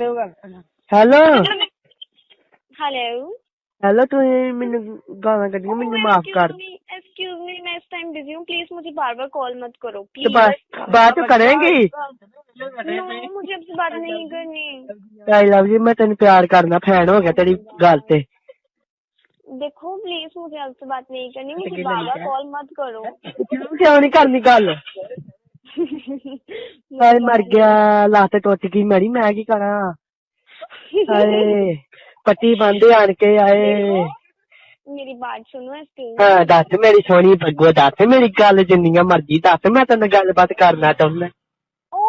Hello hello hello ਤੁਸੀਂ ਮੈਨੂੰ ਗਾਲਾਂ ਕੱਢੀਆਂ ਮੈਨੂੰ ਮਾਫ ਕਰ एक्सक्यूज मी मैं इस टाइम बिजी हूँ प्लीज मुझे बार बार कॉल मत करो ਤੇ प्लीज ਬਾ- ਬਾਅਦ ਚ ਕਰੇਂਗੀ नो मुझे आपसे बात नहीं करनी ਆਈ ਲਵ ਯੂ ਮੈਂ ਤੈਨੂੰ ਪਿਆਰ ਕਰਨਾ ਫੈਨ ਹੋ ਗਿਆ ਤੇਰੀ ਗੱਲ ਤੇ देखो प्लीज मुझे आपसे बात नहीं करनी मुझे बार बार कॉल मत करो ਕਿਉਂ ਕਿਉਂ ਨਹੀਂ ਕਰਨੀ ਗੱਲ ਹਾਏ ਮਰ ਗਿਆ ਲੱਤ ਟੁੱਟ ਗਈ ਮੇਰੀ ਮੈਂ ਕੀ ਕਰਾਂ ਹਾਏ ਪੱਟੀ ਬੰਦੇ ਆਣ ਕੇ ਆਏ मेरी बात सुनो एक्सक्यूज ਹਾਂ ਦੱਸ ਮੇਰੀ ਸੋਹਣੀ ਬੱਗੋ ਦੱਸ ਮੇਰੀ ਗੱਲ ਜਿੰਨੀਆਂ ਮਰਜ਼ੀ ਦੱਸ ਮੈਂ ਤੈਨੂੰ ਗੱਲਬਾਤ ਕਰਨਾ ਚਾਹੁੰਦਾ ओ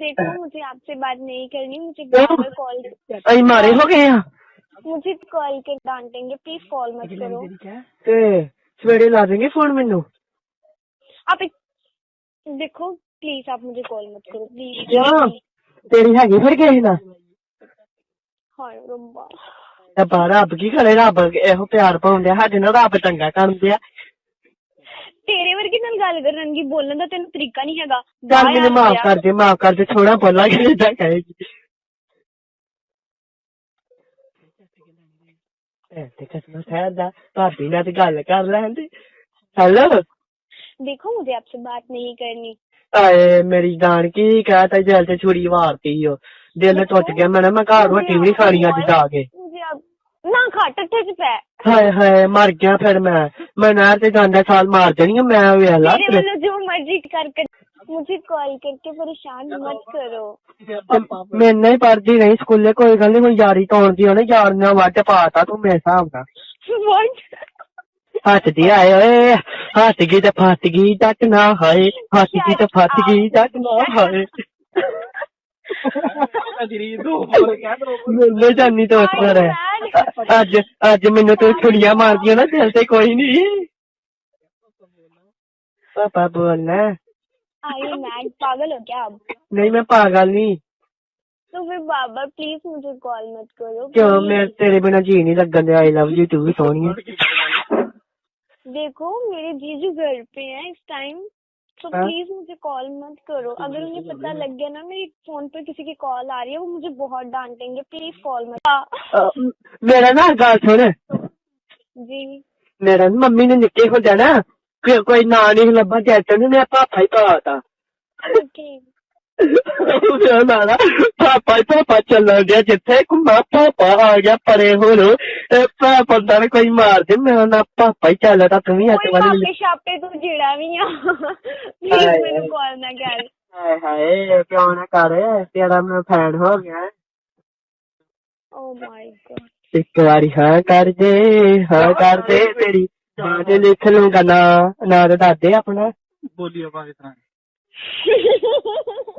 देखो मुझे आपसे बात नहीं करनी मुझे बार बार कॉल ਅਸੀਂ ਮਾਰੇ ਹੋ ਗਏ ਆ मुझे कॉल के डांटेंगे प्लीज कॉल मत करो ਤੇ ਸਵੇਰੇ ਲਾ ਦੇਂਗੇ ਫੋਨ ਮੈਨੂੰ आप एक देखो प्लीज आप मुझे कॉल मत करो प्लीज ਕਿਉਂ ਤੇਰੀ ਹੈਗੀ ਫਿਰ ਕਿਸੇ ਨਾਲ हाय रब्बा ਰੱਬਾ ਰੱਬ ਕੀ ਕਰੇ ਰੱਬ ਇਹੋ ਪਿਆਰ ਪਾਉਂਦੇ ਸਾਡੇ ਨਾਲ ਰੱਬ ਚੰਗਾ ਕਰਦੇ ਆ ਤੇਰੇ ਵਰਗੇ ਨਾਲ ਗੱਲ ਕਰਨ ਦੀ ਬੋਲਣ ਦਾ ਤੈਨੂੰ ਤਰੀਕਾ ਨਹੀਂ ਹੈਗਾ ਚੱਲ ਜਾ ਮੈਨੂੰ ਯਾਰ ਮਾਫ ਮੇਰਾ। ਕਰ ਦੇ ਮਾਫ ਕਰ ਦੇ ਥੋੜਾ ਬੋਲਾ ਕਿ ਇਦਾਂ ਕਹੇਗੀ ਐ ਤੇ ਕਸਮ ਖੈਰ ਦਾ ਭਾਬੀ ਨਾਲ ਤੇ ਗੱਲ ਕਰ ਲੈਂਦੇ ਹੈਲੋ देखो मुझे आपसे बात नहीं करनी ਆਏ ਮੇਰੀ ਜਾਨ ਕੀ ਕਹਤਾ ਜੈਲ ਤੇ ਛੁਰੀ ਮਾਰਤੀ ਓ ਦਿਲ ਟੁੱਟ ਗਿਆ ਮੈਂ ਨਾ ਮੈਂ ਘਰ ਰੋਟੀ ਵੀ ਨਹੀਂ ਖਾਣੀ ਅੱਜ ਜਾ ਕੇ मुझे अब ਨਾ ਖਾ ਟੱਟੇ ਚ ਪੈ ਹਾਏ ਹਾਏ ਮਰ ਗਿਆ ਫਿਰ ਮੈਂ ਮੈਂ ਨਹਿਰ ਤੇ ਜਾਂਦਾ ਸਾਲ ਮਾਰ ਦੇਣੀ ਆ, ਮੈਂ ਵੇਖ ਲਾ मेरे वालों जो मर्जी कर कर मुझे कॉल करके परेशान मत करो ਮੈਂ ਨਹੀਂ ਪੜਦੀ ਨਹੀਂ ਸਕੂਲੇ ਕੋਈ ਗੱਲ ਨਹੀਂ ਹੁਣ ਯਾਰੀ ਤੋੜਦੀ ਉਹਨੇ ਯਾਰ ਨਾਲ ਵੱਟ ਪਾਤਾ ਤੂੰ ਮੇਰੇ ਹਿਸਾਬ ਨਾਲ What? ਹੱਸਦੀ ਆਏ ਓਏ ਹੱਸ ਗਈ ਤੇ ਫਸ ਗਈ ਟੱਟ ਨਾ ਹਾਏ ਹੱਸ ਗਈ ਤੇ ਫਸ ਗਈ ਟੱਟ ਨਾ ਹਾਏ ਮੈਨੂੰ ਜਾਨੀ ਤੋਂ ਉੱਪਰ ਹੈ ਅੱਜ ਅੱਜ ਮੈਨੂੰ ਤੂੰ ਛੁਰੀਆਂ ਮਾਰਦੀਆਂ ਨਾ ਦਿਲ ਤੇ ਕੋਈ ਨਹੀਂ ਪਾਪਾ ਬੋਲਣਾ Are you mad? पागल हो क्या अब ਨਹੀਂ ਮੈਂ ਪਾਗਲ ਨਹੀਂ तो फिर बाबा प्लीज मुझे कॉल मत करो ਕਿਉਂ please। ਮੈਂ ਤੇਰੇ ਬਿਨਾ ਜੀ ਨਹੀਂ ਲੱਗਣ ਦੇ ਆਈ ਲਵ ਯੂ ਤੂੰ ਵੀ ਸੋਹਣੀ ਹੈ देखो मेरे जीजू घर पे हैं इस टाइम तो प्लीज़ मुझे कॉल मत करो। तो अगर उन्हें तो पता लग गया ना मेरे फ़ोन पे किसी की कॉल आ रही है वो मुझे बहुत डांटेंगे। Please hmm. कॉल मत। मेरा ना गल सुन। जी। मेरा मम्मी ने निके को जाना कोई ना नहीं लगा जैसे ने पापा ही पाता। ਉਹ ਨਾ। ਪਾਪਾ ਪਾਪਾ ਚੱਲਣ ਗਿਆ ਜਿੱਥੇ। ਘੁੰਮਾ ਪਾਪਾ ਆ ਗਿਆ ਪਰੇ ਹੁਣ। ਪਾਪਾ ਦਾ ਕੋਈ ਮਾਰ ਦੇ। ਮੈਂ ਨਾ ਪਾਪਾ ਹੀ ਚੱਲਦਾ ਤੂੰ ਵੀ ਹੱਥ ਵਾਲੀ ਲੈ। ਛਾਪੇ ਤੂੰ ਜਿਹੜਾ ਵੀ ਆ। ਪਲੀਜ਼ ਮੈਨੂੰ ਕਾਲ ਨਾ ਕਰ। ਹਾਏ ਹਾਏ ਕਿਉਂ ਨਾ ਕਰ। ਤੇਰਾ ਮੈਂ ਫੈਨ ਹੋ ਗਿਆ। ਓ ਮਾਈ ਗॉड ਇੱਕ ਵਾਰੀ ਹਾਂ ਕਰ ਦੇ ਹਾਂ ਕਰ ਦੇ ਤੇਰੀ। ਜਾਨ ਲਿਖ ਲੂੰਗਾ ਨਾ ਨਾ ਦੱਸ ਦੇ ਆਪਣਾ। ਬੋਲੀ ਆਵਾਜ਼ ਤਰ੍ਹਾਂ।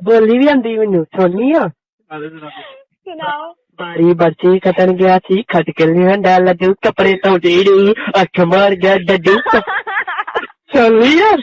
बोली भी आंदी मेनू सोनी हो सुनाओ बारी बच्ची कतन गया थी खटकली में डाल लड्डू कपड़े तो डेड़ी अख मार गया डड्डू सोनी यार